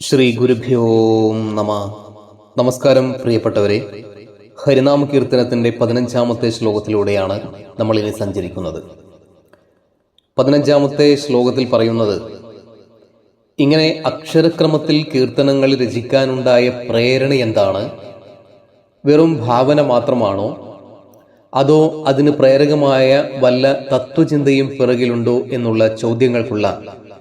ശ്രീ ഗുരുഭ്യോ നമ. നമസ്കാരം പ്രിയപ്പെട്ടവരെ ഹരിനാമ കീർത്തനത്തിന്റെ പതിനഞ്ചാമത്തെ ശ്ലോകത്തിലൂടെയാണ് നമ്മൾ ഇനി സഞ്ചരിക്കുന്നത്. പതിനഞ്ചാമത്തെ ശ്ലോകത്തിൽ പറയുന്നത് ഇങ്ങനെ അക്ഷരക്രമത്തിൽ കീർത്തനങ്ങൾ രചിക്കാനുണ്ടായ പ്രേരണ എന്താണ്? വെറും ഭാവന മാത്രമാണോ? അതോ അതിന് പ്രേരകമായ വല്ല തത്വചിന്തയും പിറകിലുണ്ടോ? എന്നുള്ള ചോദ്യങ്ങൾക്കുള്ള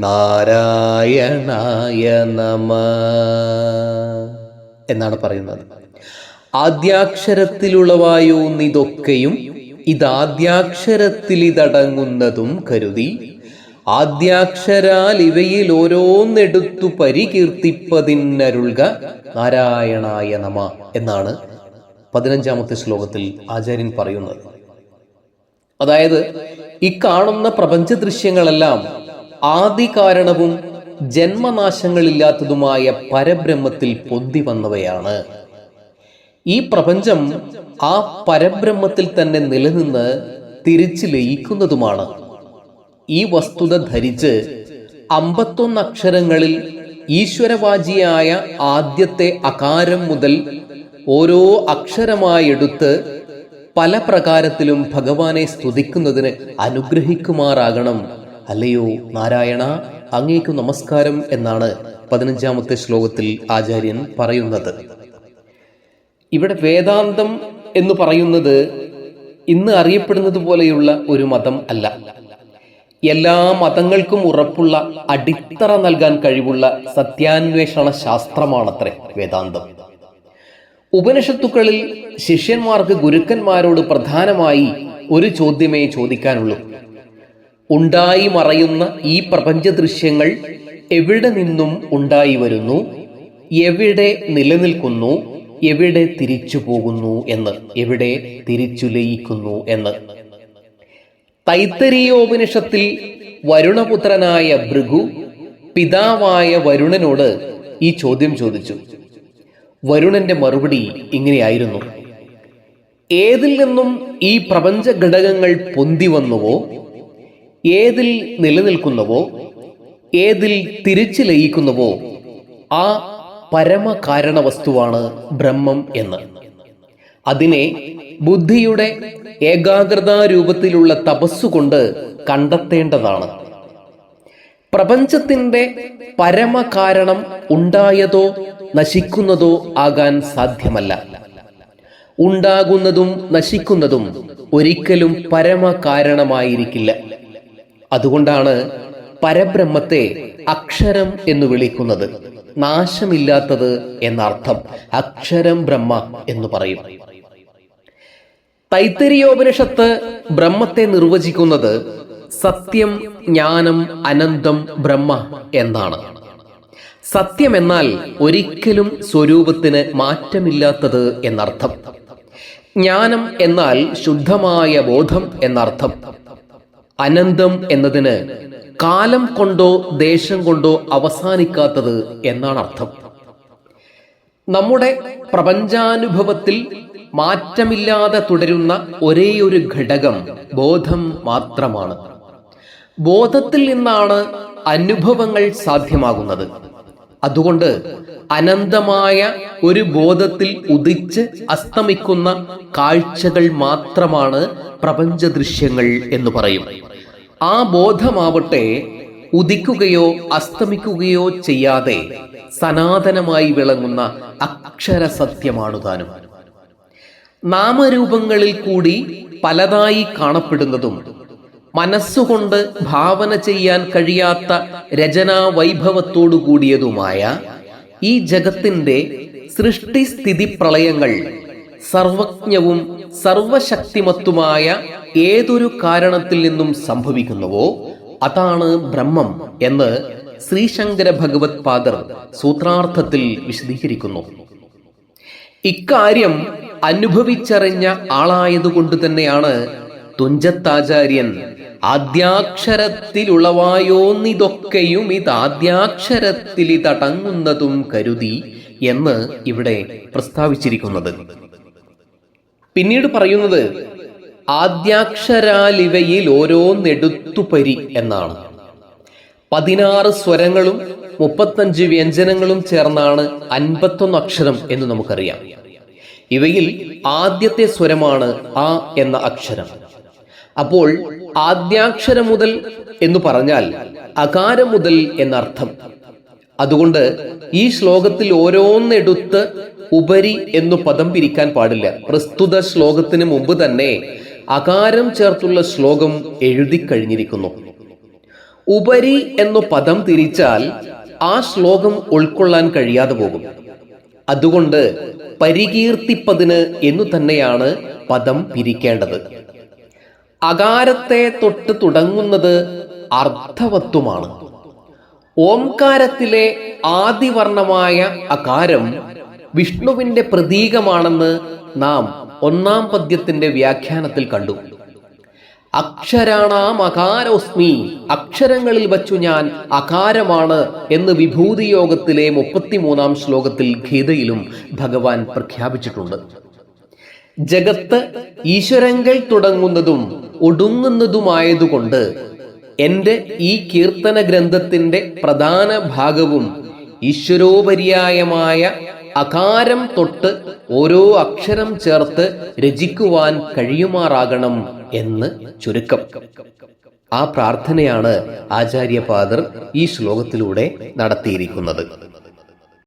നാരായണായ നമ എന്നാണ് പറയുന്നത്. ആദ്യാക്ഷരത്തിലുളവായോന്നിതൊക്കെയും ഇതാദ്യാക്ഷരത്തിൽ ഇതടങ്ങുന്നതും കരുതി ആദ്യാക്ഷരാൽ ഇവയിൽ ഓരോന്നെടുത്തു പരികീർത്തിപ്പതിനരുൾക നാരായണായ നമ എന്നാണ് പതിനഞ്ചാമത്തെ ശ്ലോകത്തിൽ ആചാര്യൻ പറയുന്നത്. അതായത് ഈ കാണുന്ന പ്രപഞ്ച ദൃശ്യങ്ങളെല്ലാം ആദി കാരണവും ജന്മനാശങ്ങളില്ലാത്തതുമായ പരബ്രഹ്മത്തിൽ പൊന്തി വന്നവയാണ്. ഈ പ്രപഞ്ചം ആ പരബ്രഹ്മത്തിൽ തന്നെ നിലനിന്ന് തിരിച്ചു ലയിക്കുന്നതുമാണ്. ഈ വസ്തുത ധരിച്ച് അമ്പത്തൊന്ന് അക്ഷരങ്ങളിൽ ഈശ്വരവാചിയായ ആദ്യത്തെ അകാരം മുതൽ ഓരോ അക്ഷരമായി എടുത്ത് പല പ്രകാരത്തിലും ഭഗവാനെ സ്തുതിക്കുന്നതിന് അനുഗ്രഹിക്കുമാറാകണം. അല്ലയോ നാരായണ അങ്ങേക്കു നമസ്കാരം എന്നാണ് പതിനഞ്ചാമത്തെ ശ്ലോകത്തിൽ ആചാര്യൻ പറയുന്നത്. ഇവിടെ വേദാന്തം എന്ന് പറയുന്നത് ഇന്ന് അറിയപ്പെടുന്നത് പോലെയുള്ള ഒരു മതം അല്ല. എല്ലാ മതങ്ങൾക്കും ഉറപ്പുള്ള അടിത്തറ നൽകാൻ കഴിവുള്ള സത്യാന്വേഷണ ശാസ്ത്രമാണത്രേ വേദാന്തം. ഉപനിഷത്തുക്കളിൽ ശിഷ്യന്മാർക്ക് ഗുരുക്കന്മാരോട് പ്രധാനമായി ഒരു ചോദ്യമേ ചോദിക്കാനുള്ളൂ. ഉണ്ടായി മറയുന്ന ഈ പ്രപഞ്ച ദൃശ്യങ്ങൾ എവിടെ നിന്നും ഉണ്ടായി വരുന്നു? എവിടെ നിലനിൽക്കുന്നു? എവിടെ തിരിച്ചു പോകുന്നു എന്ന്? എവിടെ തിരിച്ചു ലയിക്കുന്നു എന്ന്? തൈത്തരീയോപനിഷത്തിൽ വരുണപുത്രനായ ഭൃഗു പിതാവായ വരുണനോട് ഈ ചോദ്യം ചോദിച്ചു. വരുണന്റെ മറുപടി ഇങ്ങനെയായിരുന്നു. ഏതിൽ നിന്നും ഈ പ്രപഞ്ച ഘടകങ്ങൾ പൊന്തി വന്നുവോ? ഏതിൽ നിലനിൽക്കുന്നുവോ ഏതിൽ തിരിച്ചു ലയിക്കുന്നുവോ ആ പരമകാരണ വസ്തുവാണ് ബ്രഹ്മം എന്ന്. അതിനെ ബുദ്ധിയുടെ ഏകാഗ്രതാ രൂപത്തിലുള്ള തപസ്സുകൊണ്ട് കണ്ടെത്തേണ്ടതാണ്. പ്രപഞ്ചത്തിന്റെ പരമകാരണം ഉണ്ടായതോ നശിക്കുന്നതോ ആകാൻ സാധ്യമല്ല. ഉണ്ടാകുന്നതും നശിക്കുന്നതും ഒരിക്കലും പരമകാരണമായിരിക്കില്ല. അതുകൊണ്ടാണ് പരബ്രഹ്മത്തെ അക്ഷരം എന്ന് വിളിക്കുന്നത്. നാശമില്ലാത്തത് എന്നർത്ഥം അക്ഷരം ബ്രഹ്മ എന്ന് പറയും. തൈത്തരിയോപനിഷത്ത് ബ്രഹ്മത്തെ നിർവചിക്കുന്നത് സത്യം ജ്ഞാനം അനന്തം ബ്രഹ്മ എന്നാണ്. സത്യം എന്നാൽ ഒരിക്കലും സ്വരൂപത്തിന് മാറ്റമില്ലാത്തത് എന്നർത്ഥം. ജ്ഞാനം എന്നാൽ ശുദ്ധമായ ബോധം എന്നർത്ഥം. അനന്തം എന്നതിന് കാലം കൊണ്ടോ ദേശം കൊണ്ടോ അവസാനിക്കാത്തത് എന്നാണ് അർത്ഥം. നമ്മുടെ പ്രപഞ്ചാനുഭവത്തിൽ മാറ്റമില്ലാതെ തുടരുന്ന ഒരേയൊരു ഘടകം ബോധം മാത്രമാണ്. ബോധത്തിൽ നിന്നാണ് അനുഭവങ്ങൾ സാധ്യമാകുന്നത്. അതുകൊണ്ട് അനന്തമായ ഒരു ബോധത്തിൽ ഉദിച്ച് അസ്തമിക്കുന്ന കാഴ്ചകൾ മാത്രമാണ് പ്രപഞ്ച ദൃശ്യങ്ങൾ എന്ന് പറയും. ആ ബോധമാവട്ടെ ഉദിക്കുകയോ അസ്തമിക്കുകയോ ചെയ്യാതെ സനാതനമായി വിളങ്ങുന്ന അക്ഷരസത്യമാണു താനും. നാമരൂപങ്ങളിൽ കൂടി പലതായി കാണപ്പെടുന്നതും മനസ്സുകൊണ്ട് ഭാവന ചെയ്യാൻ കഴിയാത്ത രചനാ വൈഭവത്തോടു കൂടിയതുമായ ഈ ജഗത്തിന്റെ സൃഷ്ടിസ്ഥിതി പ്രളയങ്ങൾ സർവജ്ഞവും സർവശക്തിമത്തുമായ ഏതൊരു കാരണത്തിൽ നിന്നും സംഭവിക്കുന്നുവോ അതാണ് ബ്രഹ്മം എന്ന് ശ്രീശങ്കര ഭഗവത് പാദർ സൂത്രാർത്ഥത്തിൽ വിശദീകരിക്കുന്നു. ഇക്കാര്യം അനുഭവിച്ചറിഞ്ഞ ആളായതുകൊണ്ട് തന്നെയാണ് തുഞ്ചത്താചാര്യൻ ആദ്യാക്ഷരത്തിലുളവായോന്നിതൊക്കെയും ഇതാദ്യാക്ഷരത്തിൽ ഇതടങ്ങുന്നതും കരുതി എന്ന് ഇവിടെ പ്രസ്താവിച്ചിരിക്കുന്നത്. പിന്നീട് പറയുന്നത് ആദ്യാക്ഷരാലിവയിൽ ഓരോന്നെടുത്തുപരി എന്നാണ്. പതിനാറ് സ്വരങ്ങളും മുപ്പത്തഞ്ച് വ്യഞ്ജനങ്ങളും ചേർന്നാണ് അൻപത്തൊന്ന് അക്ഷരം എന്ന് നമുക്കറിയാം. ഇവയിൽ ആദ്യത്തെ സ്വരമാണ് ആ എന്ന അക്ഷരം. അപ്പോൾ ആദ്യാക്ഷരം മുതൽ എന്ന് പറഞ്ഞാൽ അകാരം മുതൽ എന്നർത്ഥം. അതുകൊണ്ട് ഈ ശ്ലോകത്തിൽ ഓരോന്നെടുത്ത് ഉപരി എന്നു പദം പിരിക്കാൻ പാടില്ല. പ്രസ്തുത ശ്ലോകത്തിന് മുമ്പ് തന്നെ അകാരം ചേർത്തുള്ള ശ്ലോകം എഴുതി കഴിഞ്ഞിരിക്കുന്നു. ഉപരി എന്ന പദം തിരിച്ചാൽ ആ ശ്ലോകം ഉൾക്കൊള്ളാൻ കഴിയാതെ പോകും. അതുകൊണ്ട് പരികീർത്തിപ്പതിന് എന്നു തന്നെയാണ് പദം പിരിക്കേണ്ടത്. അകാരത്തെ തൊട്ട് തുടങ്ങുന്നത് അർത്ഥവത്വമാണ്. ഓംകാരത്തിലെ ആദിവർണമായ അകാരം വിഷ്ണുവിന്റെ പ്രതീകമാണെന്ന് നാം ഒന്നാം പദ്യത്തിന്റെ വ്യാഖ്യാനത്തിൽ കണ്ടു. അക്ഷരാണാം അകാരോസ്മി അക്ഷരങ്ങളിൽ വച്ചു ഞാൻ അകാരമാണ് എന്ന് വിഭൂതി യോഗത്തിലെ മുപ്പത്തിമൂന്നാം ശ്ലോകത്തിൽ ഗീതയിലും ഭഗവാൻ പ്രഖ്യാപിച്ചിട്ടുണ്ട്. ജഗത്ത് ഈശ്വരങ്ങൾ തുടങ്ങുന്നതും ഒടുങ്ങുന്നതുമായതുകൊണ്ട് എന്റെ ഈ കീർത്തന ഗ്രന്ഥത്തിന്റെ പ്രധാന ഭാഗവും ഈശ്വരോപര്യായമായ അകാരം തൊട്ട് ഓരോ അക്ഷരം ചേർത്ത് രചിക്കുവാൻ കഴിയുമാറാകണം എന്ന് ചുരുക്കം. ആ പ്രാർത്ഥനയാണ് ആചാര്യപാദർ ഈ ശ്ലോകത്തിലൂടെ നടത്തിയിരിക്കുന്നത്.